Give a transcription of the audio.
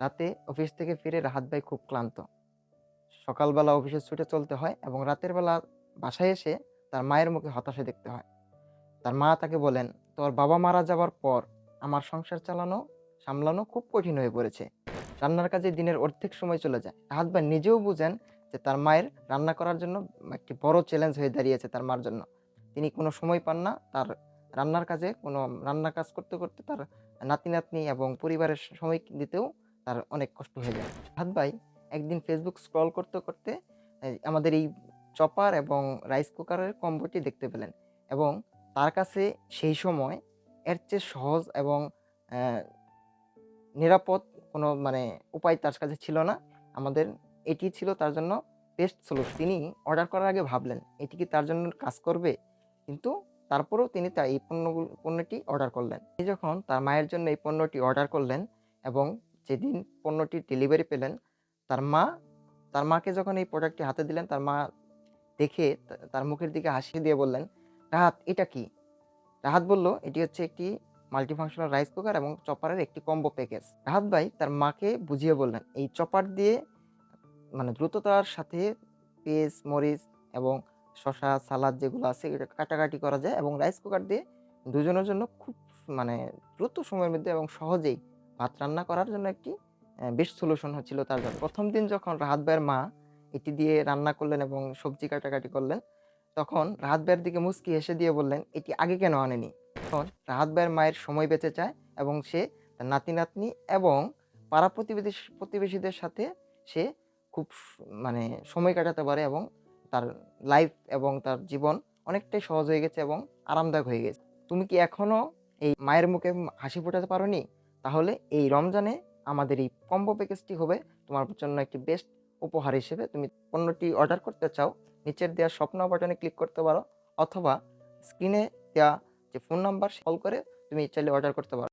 রাতে অফিস থেকে ফিরে রাহাত ভাই খুব ক্লান্ত। সকালবেলা অফিসে ছুটে চলতে হয় এবং রাতের বেলা বাসায় এসে তার মায়ের মুখে হতাশা দেখতে হয়। তার মা তাকে বলেন, তোর বাবা মারা যাওয়ার পর আমার সংসার চালানো, সামলানো খুব কঠিন হয়ে পড়েছে। রান্নার কাজে দিনের অর্ধেক সময় চলে যায়। রাহাত ভাই নিজেও বুঝেন যে তার মায়ের রান্না করার জন্য একটি বড় চ্যালেঞ্জ হয়ে দাঁড়িয়েছে তার মার জন্য। তিনি কোনো সময় পান না, তার রান্নার কাজে কোনো রান্নার কাজ করতে করতে তার নাতি নাতনি এবং পরিবারের সময় দিতেও তার অনেক কষ্ট হয়ে যায়। রাহাত ভাই একদিন ফেসবুক স্ক্রল করতে করতে আমাদের এই চপার এবং রাইস কুকারের কম্বোটি দেখতে পেলেন এবং তার কাছে সেই সময় এর চেয়ে সহজ এবং নিরাপদ কোনো মানে উপায় তার কাছে ছিল না। আমাদের এটি ছিল তার জন্য বেস্ট সলিউশন তিনি অর্ডার করার আগে ভাবলেন, এটি কি তার জন্য কাজ করবে? কিন্তু তারপরেও তিনি তা এই পণ্যগুলো, পণ্যটি অর্ডার করলেন। তিনি যখন তার মায়ের জন্য এই পণ্যটি অর্ডার করলেন এবং যেদিন পণ্যটি ডেলিভারি পেলেন, তার মা, তার মাকে যখন এই প্রোডাক্টটি হাতে দিলেন, তার মা দেখে তার মুখের দিকে হাসি দিয়ে বললেন, রাহাত, এটা কি? রাহাত বলল, এটি হচ্ছে একটি মাল্টিফাংশনাল রাইস কুকার এবং চপারের একটি কম্বো প্যাকেজ রাহাত ভাই তার মাকে বুঝিয়ে বললেন, এই চপার দিয়ে মানে দ্রুততার সাথে পেঁয়াজ মরিচ এবং শসা, সালাদ যেগুলো আছে এটা কাটাকাটি করা যায় এবং রাইস কুকার দিয়ে দুজনের জন্য খুব মানে দ্রুত সময়ের মধ্যে এবং সহজেই ভাত রান্না করার জন্য একটি বেস্ট সলিউশন হচ্ছিল তার জন্য। প্রথম দিন যখন রাহাত ভাইয়ের মা এটি দিয়ে রান্না করলেন এবং সবজি কাটাকাটি করলেন, তখন রাহাত ভাইয়ের দিকে মুচকি হেসে দিয়ে বললেন, এটি আগে কেন আনেনি? তখন রাহাত ভাইয়ের মায়ের সময় বেঁচে যায় এবং সে তার নাতি নাতনি এবং পাড়া প্রতিবেশী প্রতিবেশীদের সাথে সে খুব মানে সময় কাটাতে পারে এবং তার লাইফ এবং তার জীবন অনেকটাই সহজ হয়ে গেছে এবং আরামদায়ক হয়ে গেছে। তুমি কি এখনও এই মায়ের মুখে হাসি ফোটাতে পারোনি? তাহলে এই রমজানে আমাদের এই কম্বো প্যাকেজটি হবে তোমার জন্য একটি বেস্ট উপহার হিসেবে। তুমি পণ্যটি অর্ডার করতে চাও, নিচের দেওয়া স্বপ্ন বাটনে ক্লিক করতে পারো, অথবা স্ক্রিনে দেওয়া যে ফোন নাম্বার কল করে তুমি চাইলে অর্ডার করতে পারো।